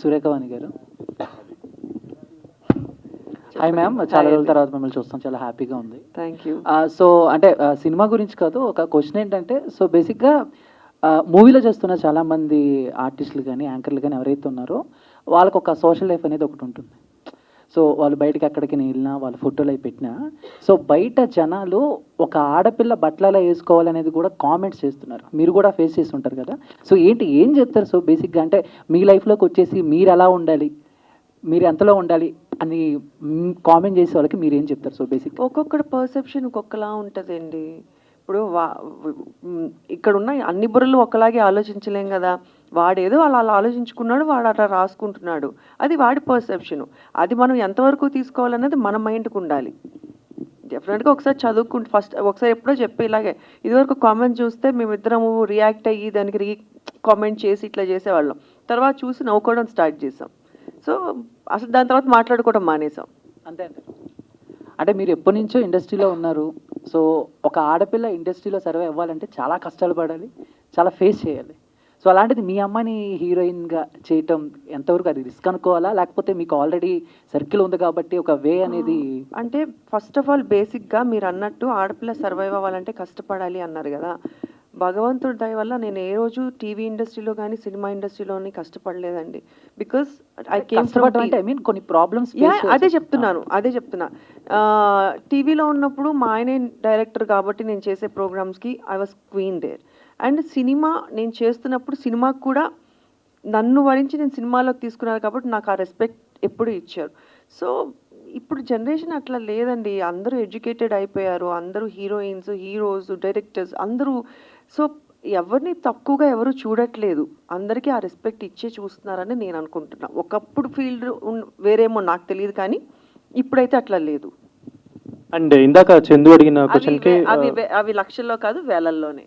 సురేఖవాణి గారు. Hi ma'am చాలా రోజుల తర్వాత మిమ్మల్ని చూస్తాం. చాలా హ్యాపీగా ఉంది. థ్యాంక్ యూ సో అంటే సినిమా గురించి కాదు ఒక క్వశ్చన్ ఏంటంటే సో బేసిక్గా మూవీలో చేస్తున్న చాలా మంది ఆర్టిస్టులు కానీ యాంకర్లు కానీ ఎవరైతే ఉన్నారో వాళ్ళకు ఒక సోషల్ లైఫ్ అనేది ఒకటి ఉంటుంది. సో వాళ్ళు బయటకి ఎక్కడికి వెళ్ళినా వాళ్ళ ఫోటోలు అవి పెట్టినా సో బయట జనాలు ఒక ఆడపిల్ల బట్టలలో వేసుకోవాలనేది కూడా కామెంట్స్ చేస్తున్నారు. మీరు కూడా ఫేస్ చేసి ఉంటారు కదా? సో ఏంటి ఏం చెప్తారు? సో బేసిక్గా అంటే మీ లైఫ్లోకి వచ్చేసి మీరు ఎలా ఉండాలి? మీరు ఎంతలో ఉండాలి? అని కామెంట్ చేసే వాళ్ళకి మీరు ఏం చెప్తారు? సో బేసిక్ ఒక్కొక్కటి పర్సెప్షన్ ఒక్కొక్కలా ఉంటుందండి. ఇప్పుడు వా ఇక్కడ ఉన్న అన్ని బుర్రలు ఒకలాగే ఆలోచించలేం కదా? వాడేదో అలా అలా ఆలోచించుకున్నాడు వాడు అట్లా రాసుకుంటున్నాడు. అది వాడి పర్సెప్షన్ అది మనం ఎంతవరకు తీసుకోవాలన్నది మన మైండ్కి ఉండాలి. డెఫినెట్గా ఒకసారి చదువుకుంటు ఫస్ట్ ఒకసారి ఎప్పుడో చెప్పి ఇలాగే. ఇదివరకు కామెంట్ చూస్తే మేమిద్దరము రియాక్ట్ అయ్యి దానికి రీ కామెంట్ చేసి ఇట్లా చేసేవాళ్ళం. తర్వాత చూసి నవ్వుకోవడం స్టార్ట్ చేసాం. సో అసలు దాని తర్వాత మాట్లాడుకోవడం మానేసాం. అంతే అంతే. అంటే మీరు ఎప్పటి నుంచో ఇండస్ట్రీలో ఉన్నారు. సో ఒక ఆడపిల్ల ఇండస్ట్రీలో సర్వే అవ్వాలంటే చాలా కష్టాలు పడాలి. చాలా ఫేస్ చేయాలి. సో అలాంటిది మీ అమ్మని హీరోయిన్గా చేయటం ఎంతవరకు అది రిస్క్ అనుకోవాలా? లేకపోతే మీకు ఆల్రెడీ సర్కిల్ ఉంది కాబట్టి ఒక వే అనేది అంటే ఫస్ట్ ఆఫ్ ఆల్ బేసిక్గా మీరు అన్నట్టు ఆడపిల్ల సర్వైవ్ అవ్వాలంటే కష్టపడాలి అన్నారు కదా. భగవంతుడి దయ వల్ల నేను ఏ రోజు టీవీ ఇండస్ట్రీలో కానీ సినిమా ఇండస్ట్రీలోని కష్టపడలేదండి. బికాస్ ఐ కేమ్ కష్టపడటం ఐ మీన్ కొన్ని ప్రాబ్లమ్స్ అదే చెప్తున్నాను అదే చెప్తున్నా. టీవీలో ఉన్నప్పుడు మా ఆయనే డైరెక్టర్ కాబట్టి నేను చేసే ప్రోగ్రామ్స్కి I was queen there. And cinema నేను చేస్తున్నప్పుడు సినిమాకు కూడా నన్ను వరించి నేను సినిమాలోకి తీసుకున్నాను కాబట్టి నాకు ఆ రెస్పెక్ట్ ఎప్పుడు ఇచ్చారు. సో ఇప్పుడు జనరేషన్ అట్లా లేదండి. అందరూ ఎడ్యుకేటెడ్ అయిపోయారు. అందరూ హీరోయిన్స్ హీరోస్ డైరెక్టర్స్ అందరూ సో ఎవరిని తక్కువగా ఎవరు చూడట్లేదు. అందరికీ ఆ రెస్పెక్ట్ ఇచ్చే చూస్తున్నారని నేను అనుకుంటున్నా. ఒకప్పుడు ఫీల్డ్ వేరేమో నాకు తెలియదు కానీ ఇప్పుడైతే అట్లా లేదు. అండ్ ఇందాక చందు అడిగిన అవి అవి లక్షల్లో కాదు వేలల్లోనే.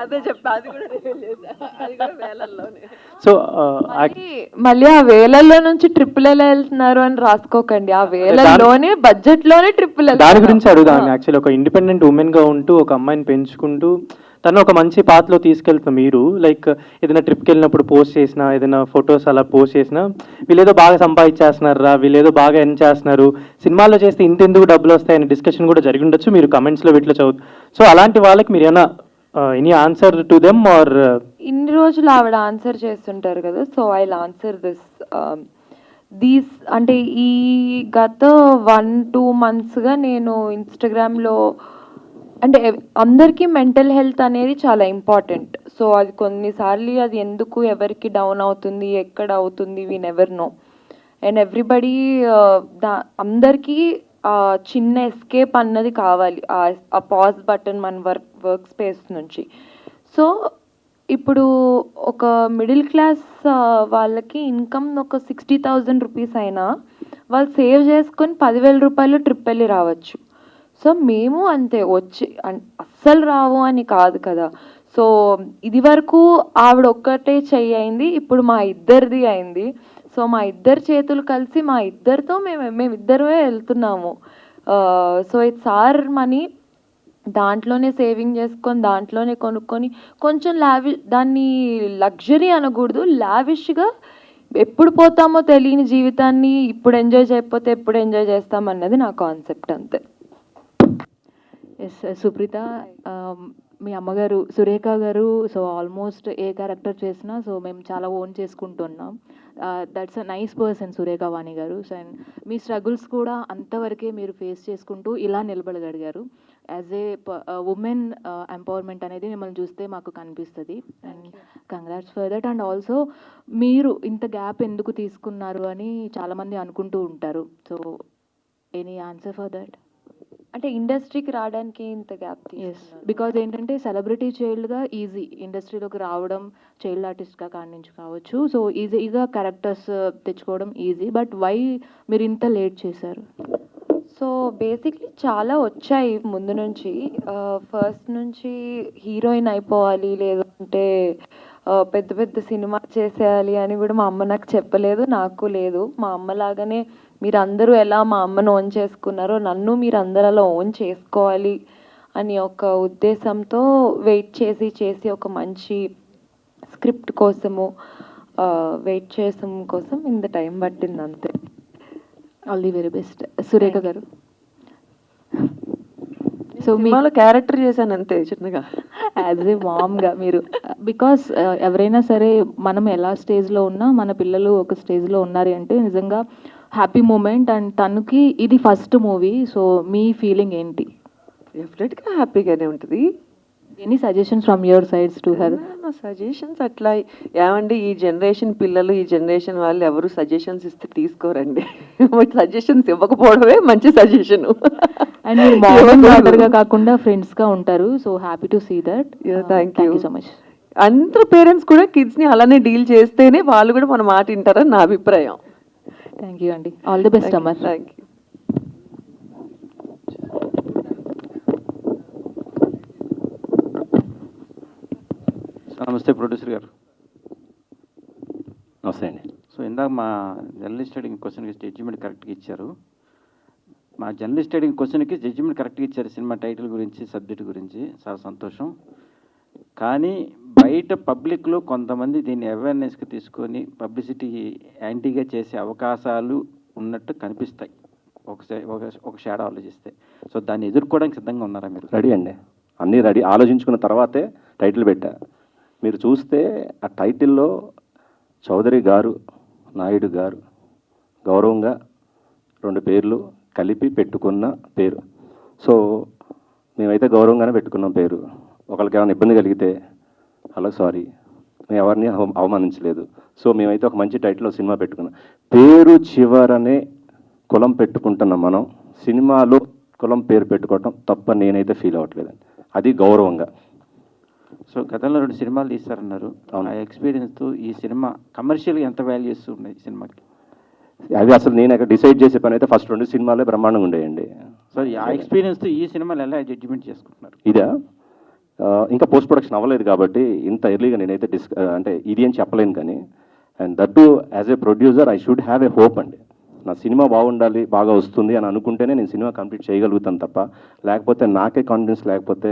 అదే చెప్పా అది కూడా లేదు. అది కూడా వేలల్లోనే. సో మళ్ళీ మళ్ళీ ఆ వేలల్లో నుంచి ట్రిపుల్ ఎలా వెళ్తున్నారు అని రాసుకోకండి. ఆ వేలల్లోనే బడ్జెట్లోనే ట్రిపుల్ దాని గురించి అడుగుదాం. యాక్చువల్లీ ఒక ఇండిపెండెంట్ ఉమెన్గా ఉంటూ ఒక అమ్మాయిని పెంచుకుంటూ తను ఒక మంచి పాత్రలో తీసుకెళ్తున్న మీరు లైక్ ఏదైనా ట్రిప్కి వెళ్ళినప్పుడు పోస్ట్ చేసినా ఏదైనా ఫొటోస్ అలా పోస్ట్ చేసినా వీళ్ళేదో బాగా సంపాదించేస్తున్నారా వీళ్ళేదో బాగా ఎన్ చేస్తున్నారు సినిమాల్లో చేస్తే ఇంతెందుకు డబ్బులు వస్తాయని డిస్కషన్ కూడా జరిగి ఉండొచ్చు. మీరు కమెంట్స్లో వీటిలో చదువు సో అలాంటి వాళ్ళకి మీరు ఏమైనా any answer to them or ఇన్ని రోజులు ఆవిడ ఆన్సర్ చేస్తుంటారు కదా so I answer this these అంటే ఈ గత వన్ టూ మంత్స్గా నేను ఇన్స్టాగ్రామ్లో అంటే అందరికీ మెంటల్ హెల్త్ అనేది చాలా ఇంపార్టెంట్ సో అది కొన్నిసార్లు అది ఎందుకు ఎవరికి డౌన్ అవుతుంది ఎక్కడ అవుతుంది we never know and everybody దా అందరికీ చిన్న ఎస్కేప్ అన్నది కావాలి. ఆ- పాజ్ బటన్ మన వర్క్ వర్క్ స్పేస్ నుంచి. సో ఇప్పుడు ఒక మిడిల్ క్లాస్ వాళ్ళకి ఇన్కమ్ ఒక సిక్స్టీ థౌజండ్ రూపీస్ అయినా వాళ్ళు సేవ్ చేసుకొని పదివేల రూపాయలు ట్రిప్ వెళ్ళి రావచ్చు. సో మేము అంతే వచ్చి అస్సలు రావు అని కాదు కదా. సో ఇది వరకు ఆవిడ ఒక్కటే చెయ్యి అయింది ఇప్పుడు మా ఇద్దరిది అయింది. సో మా ఇద్దరు చేతులు కలిసి మా ఇద్దరితో మేము మేమిద్దరమే వెళ్తున్నాము. So it's our money. దాంట్లోనే సేవింగ్ చేసుకొని దాంట్లోనే కొనుక్కొని కొంచెం లావి దాన్ని లగ్జరీ అనకూడదు లావిష్గా ఎప్పుడు పోతామో తెలియని జీవితాన్ని ఇప్పుడు ఎంజాయ్ చేయకపోతే ఎప్పుడు ఎంజాయ్ చేస్తామన్నది నా కాన్సెప్ట్ అంతే. ఎస్ సుప్రీత మీ అమ్మగారు Surekha garu so almost a character చేసినా సో మేము చాలా ఓన్ చేసుకుంటున్నాం. That's a nice person Surekha Vani garu. So and me struggles కూడా అంతవరకే మీరు ఫేస్ చేసుకుంటూ ఇలా నిలబడగలిగారు. యాజ్ ఏ ఉమెన్ ఎంపవర్మెంట్ అనేది మిమ్మల్ని చూస్తే మాకు కనిపిస్తుంది. And congrats for that and also మీరు ఇంత గ్యాప్ ఎందుకు తీసుకున్నారు అని చాలామంది అనుకుంటూ ఉంటారు. So any answer for that అంటే ఇండస్ట్రీకి రావడానికి ఇంత గ్యాప్ ఎస్ బికాజ్ ఏంటంటే సెలబ్రిటీ చైల్డ్గా ఈజీ ఇండస్ట్రీలోకి రావడం చైల్డ్ ఆర్టిస్ట్గా కాడి నుంచి కావచ్చు. సో ఈజీగా క్యారెక్టర్స్ తెచ్చుకోవడం ఈజీ. బట్ వై మీరు ఇంత లేట్ చేశారు? సో బేసిక్లీ చాలా వచ్చాయి ముందు నుంచి. ఫస్ట్ నుంచి హీరోయిన్ అయిపోవాలి లేదంటే ఆ, పెద్ద పెద్ద సినిమా చేసేయాలి అని కూడా మా అమ్మ నాకు చెప్పలేదు నాకు లేదు. మా అమ్మ లాగానే మీరు అందరూ ఎలా మా అమ్మను ఓన్ చేసుకున్నారో నన్ను మీరు అందరూ అలా ఓన్ చేసుకోవాలి అని ఒక ఉద్దేశంతో వెయిట్ చేసి చేసి ఒక మంచి స్క్రిప్ట్ కోసము వెయిట్ చేసం కోసం ఇంత టైం పట్టింది అంతే. All the very best. Surekha garu. So మీ సినిమాలో క్యారెక్టర్ చేశాను అంతే చిన్నగా. యాజ్ ఏ మామ్గా మీరు బికాస్ ఎవరైనా సరే మనం ఎలా స్టేజ్లో ఉన్నా మన పిల్లలు ఒక స్టేజ్లో ఉన్నారు అంటే నిజంగా హ్యాపీ మూమెంట్ అండ్ తనకి ఇది ఫస్ట్ మూవీ సో మీ ఫీలింగ్ ఏంటి? డెఫినెట్గా హ్యాపీగానే ఉంటుంది. Any suggestions from your sides to her suggestions అట్లా ఏమండి ఈ జనరేషన్ పిల్లలు ఈ జనరేషన్ వాళ్ళు ఎవరు సజెషన్స్ ఇస్తే తీసుకోరండి. సజెషన్స్ ఇవ్వకపోవడమే మంచి సజెషన్ అండ్ మీరు డాటర్గా కాకుండా ఫ్రెండ్స్గా ఉంటారు so happy to see that thank. You so much అందరూ పేరెంట్స్ కూడా కిడ్స్ని అలానే డీల్ చేస్తేనే వాళ్ళు కూడా మన మాట వింటారని నా అభిప్రాయం. థ్యాంక్ యూ అండి all the best Amar thank you నమస్తే ప్రొడ్యూసర్ గారు. నమస్తే అండి. సో ఇందాక మా జర్నలిస్ట్ అడిగిన క్వశ్చన్కి జడ్జిమెంట్ కరెక్ట్గా ఇచ్చారు. మా జర్నలిస్ట్ అడిగిన క్వశ్చన్కి జడ్జిమెంట్ కరెక్ట్గా ఇచ్చారు సినిమా టైటిల్ గురించి సబ్జెక్ట్ గురించి. చాలా సంతోషం. కానీ బయట పబ్లిక్లో కొంతమంది దీన్ని అవేర్నెస్కి తీసుకొని పబ్లిసిటీ యాంటీగా చేసే అవకాశాలు ఉన్నట్టు కనిపిస్తాయి. ఒకసారి ఒక షాడ్ ఆలోచిస్తే. సో దాన్ని ఎదుర్కోవడానికి సిద్ధంగా ఉన్నారా మీరు? రెడీ అండి. అన్నీ రెడీ. ఆలోచించుకున్న తర్వాతే టైటిల్ పెట్టా. మీరు చూస్తే ఆ టైటిల్లో చౌదరి గారు నాయుడు గారు గౌరవంగా రెండు పేర్లు కలిపి పెట్టుకున్న పేరు. సో మేమైతే గౌరవంగానే పెట్టుకున్నాం పేరు. ఒకరికి ఏమైనా ఇబ్బంది కలిగితే హలో సారీ. మేము ఎవరిని అవ- అవమానించలేదు. సో మేమైతే ఒక మంచి టైటిల్లో సినిమా పెట్టుకున్నాం. పేరు చివరనే కులం పెట్టుకుంటున్నాం మనం సినిమాలో కులం పేరు పెట్టుకోవటం తప్ప నేనైతే ఫీల్ అవ్వట్లేదండి. అది గౌరవంగా. సో గతంలో రెండు సినిమాలు తీస్తారన్నారు అవును. ఆ ఎక్స్పీరియన్స్తో ఈ సినిమా కమర్షియల్గా ఎంత వాల్యూస్ ఉన్నాయి సినిమాకి? అవి అసలు నేను అక్కడ డిసైడ్ చేసే పని అయితే ఫస్ట్ రెండు సినిమాలే బ్రహ్మాండంగా ఉండేయండి. సో ఆ ఎక్స్పీరియన్స్తో ఈ సినిమాలు ఎలా జడ్జిమెంట్ చేసుకుంటున్నారు? ఇదా? ఇంకా పోస్ట్ ప్రొడక్షన్ అవ్వలేదు కాబట్టి ఇంత ఎర్లీగా నేనైతే డిస్ ఆ, అంటే ఇది అని చెప్పలేను కానీ and that to as a producer I should have a hope అండి. నా సినిమా బాగుండాలి బాగా వస్తుంది అని అనుకుంటేనే నేను సినిమా కంప్లీట్ చేయగలుగుతాను తప్ప లేకపోతే నాకే కాన్ఫిడెన్స్ లేకపోతే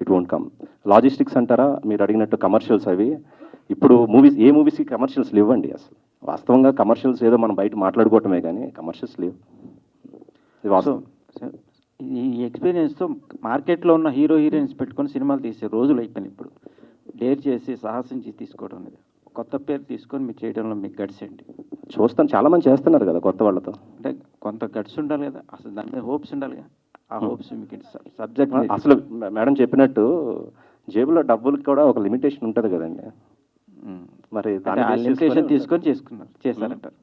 ఇట్ వోంట్ కమ్ లాజిస్టిక్స్ అంటారా? మీరు అడిగినట్టు కమర్షియల్స్ అవి. ఇప్పుడు మూవీస్ ఏ మూవీస్కి కమర్షియల్స్ లేవండి అసలు. వాస్తవంగా కమర్షియల్స్ ఏదో మనం బయట మాట్లాడుకోవటమే కానీ కమర్షియల్స్ లేవు. ఇది వాస్తవం. ఈ ఎక్స్పీరియన్స్తో మార్కెట్లో ఉన్న హీరో హీరోయిన్స్ పెట్టుకొని సినిమాలు తీసే రోజులు అయిపోయినాయి ఇప్పుడు. డేర్ చేసి సాహసించి తీసుకోవడం అనేది. కొత్త పేరు తీసుకొని మీరు చేయడంలో మీకు గడిస్ అండి చూస్తాను. చాలా మంది చేస్తున్నారు కదా కొత్త వాళ్ళతో. అంటే కొంత గడిస్ ఉండాలి కదా. అసలు దాని మీద హోప్స్ ఉండాలి కదా. ఆ హోప్స్ మీకు సబ్జెక్ట్ అసలు మేడం చెప్పినట్టు జేబులో డబ్బులకి కూడా ఒక లిమిటేషన్ ఉంటుంది కదండి. మరి ఆ లిమిటేషన్ తీసుకొని చేసుకున్నారు. చేశారంటారు.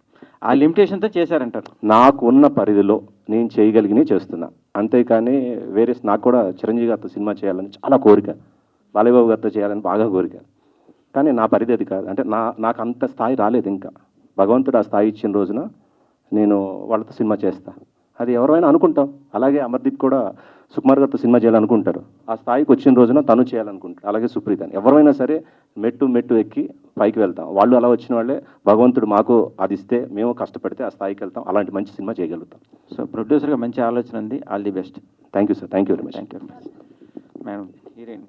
ఆ లిమిటేషన్తో చేశారంటారు. నాకు ఉన్న పరిధిలో నేను చేయగలిగినవి చేస్తున్నా. అంతేకాని వేరే నాకు కూడా చిరంజీవి గారితో సినిమా చేయాలని చాలా కోరిక. బాలయ్యబాబు గారితో చేయాలని బాగా కోరిక. కానీ నా పరిధి అది కాదు. అంటే నా నాకు అంత స్థాయి రాలేదు ఇంకా. భగవంతుడు ఆ స్థాయి ఇచ్చిన రోజున నేను వాళ్ళతో సినిమా చేస్తా. అది ఎవరైనా అనుకుంటాం. అలాగే అమర్దీప్ కూడా సుకుమార్ గారితో సినిమా చేయాలనుకుంటారు. ఆ స్థాయికి వచ్చిన రోజున తను చేయాలనుకుంటారు. అలాగే సుప్రీత్ అని ఎవరైనా సరే మెట్టు మెట్టు ఎక్కి పైకి వెళ్తాం. వాళ్ళు అలా వచ్చిన వాళ్ళే భగవంతుడు మాకు అది ఇస్తే మేము కష్టపడితే ఆ స్థాయికి వెళ్తాం. అలాంటి మంచి సినిమా చేయగలుగుతాం. సో ప్రొడ్యూసర్గా మంచి ఆలోచన ఉంది. All the best. Thank you sir thank you very much thank you very much madam heroine